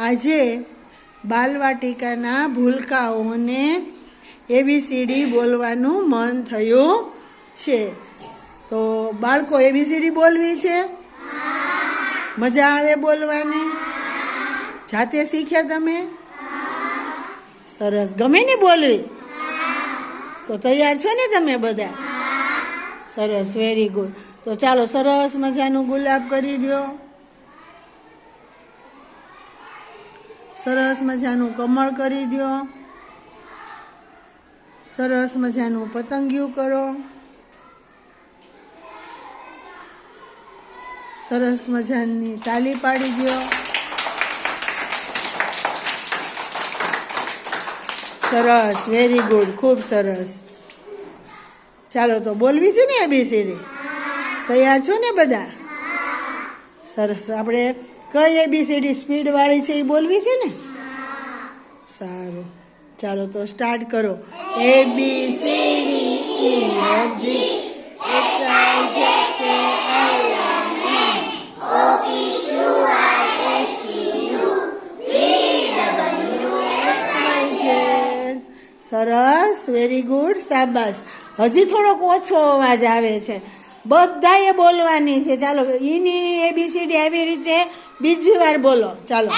આજે બાલવાટિકાના ભૂલકાઓને એબીસીડી બોલવાનું મન થયું છે. તો બાળકો એબીસીડી બોલવી છે? મજા આવે બોલવાની? જાતે શીખ્યા તમે? સરસ. ગમે ને બોલવી? તો તૈયાર છો ને તમે બધા? સરસ વેરી ગુડ તો ચાલો, સરસ મજાનું ગુલાબ કરી દો સરસ મજાનું કમળ કરી દો. સરસ મજાનું પતંગિયું કરો. સરસ મજાની તાલી પાડી દો. સરસ વેરી ગુડ ખૂબ સરસ. ચાલો તો બોલવી છે ને એબીસીડી તૈયાર છો ને બધા? સરસ, આપણે કઈ એબીસીડી સ્પીડ વાળી છે એ બોલવી છે ને? સારું. ચાલો તો સ્ટાર્ટ કરો. એ બી સી સરસ. વેરી ગુડ શાબાશ. હજી થોડોક ઓછો અવાજ આવે છે. બધાએ બોલવાની છે. ચાલો ઈની એબીસીડી આવી રીતે બીજી વાર બોલો ચાલો.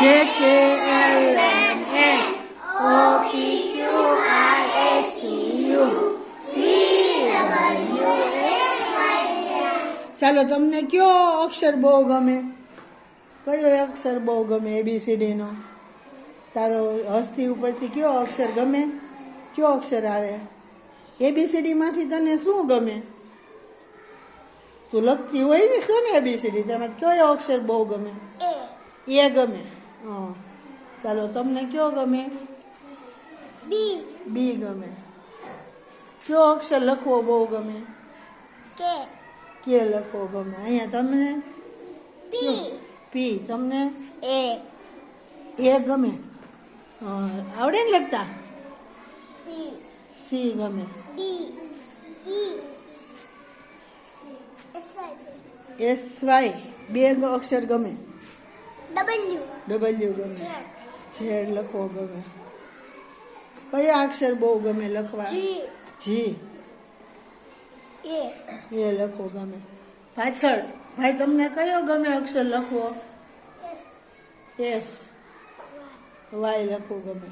J K L M N O P Q R S T U ચાલો તમને કયો અક્ષર બહુ ગમે? કયો અક્ષર બહુ ગમે એબીસીડીનો તારો હસ્તી ઉપરથી કયો અક્ષર ગમે? કયો અક્ષર આવે? એબીસીડીમાંથી તને શું ગમે? તું લખતી હોય ને શું ને એબીસીડી તેમાં કયો અક્ષર બહુ ગમે એ ગમે હા ચાલો તમને કયો ગમે બી બી ગમે કયો અક્ષર લખવો બહુ ગમે કે કે લખવો ગમે અહીંયા તમને પી પી તમને એ એ ગમે આવડે ને લખતા સી સી ગમે ડી ઈ એસ વાય. બે અક્ષર ગમે. ડબલ્યુ ડબલ્યુ ગમે. ઝેડ. લખવો ગમે. કયા અક્ષર બહુ ગમે લખવા? જી. એ. એ લખવો ગમે. પાછળ. ભાઈ તમને કયો ગમે અક્ષર લખવો? એસ. વાય લખવો ગમે.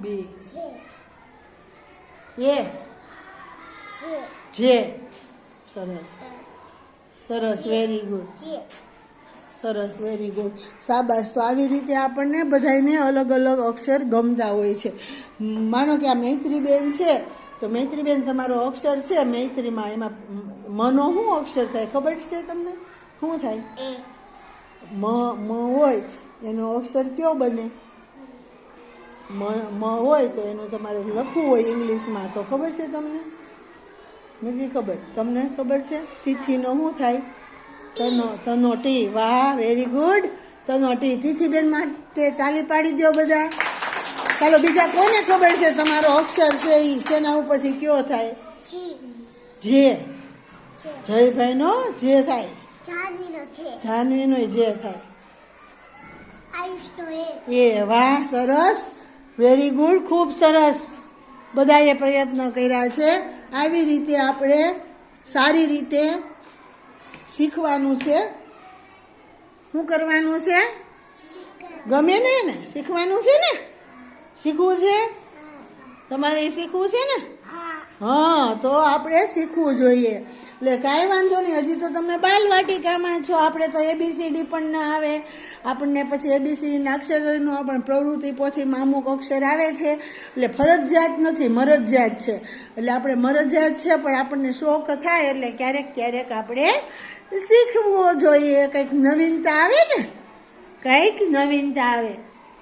બી. એ. જે સરસ. સરસ વેરી ગુડ સરસ વેરી ગુડ શાબાશ. તો આવી રીતે આપણને બધાને અલગ અલગ અક્ષર ગમતા હોય છે. માનો કે આ મૈત્રીબેન છે તો મૈત્રીબેન તમારો અક્ષર છે મૈત્રીમાં એમાં મનો શું અક્ષર થાય ખબર છે તમને? શું થાય? મ મ હોય એનો અક્ષર કયો બને? મ મ હોય તો એનું તમારે લખવું હોય ઇંગ્લિશમાં તો ખબર છે તમને? નથી ખબર. તમને ખબર છે? તિથિનો શું થાય. તનો તનોટી. વાહ વેરી ગુડ તનોટી. તિથિબેન માટે તાલી પાડી દો બધા. ચાલો બીજા કોને ખબર છે તમારો અક્ષર છે એ શેના ઉપરથી કયો થાય? જે. જયભાઈનો જે. થાય. જાનવીનો જે. જે થાય. એ. વાહ સરસ. વેરી ગુડ ખૂબ સરસ. બધાએ પ્રયત્ન કર્યા છે. આવી રીતે આપણે સારી રીતે શીખવાનું છે. શું કરવાનું છે? ગમે ને ને શીખવાનું છે ને? શીખવું છે? તમારે શીખવું છે ને? હા. હા તો આપણે શીખવું જોઈએ. એટલે કાંઈ વાંધો નહીં. હજી તો તમે બાલવાટિકામાં છો. આપણે તો એબીસીડી પણ ના આવે. આપણને પછી એબીસીડીના અક્ષરનો પણ પ્રવૃત્તિ પોથીમાં અમુક અક્ષર આવે છે. એટલે ફરજિયાત નથી, મરજિયાત છે. એટલે આપણે મરજિયાત છે, પણ આપણને શોખ થાય એટલે ક્યારેક ક્યારેક આપણે શીખવું જોઈએ. કંઈક નવીનતા આવે ને, કંઈક નવીનતા આવે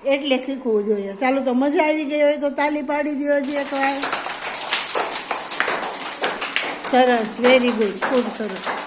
એટલે શીખવું જોઈએ. ચાલો, તો મજા આવી ગઈ હોય તો તાલી પાડી દો હજી એકવાર સરસ વેરી ગુડ ખૂબ સરસ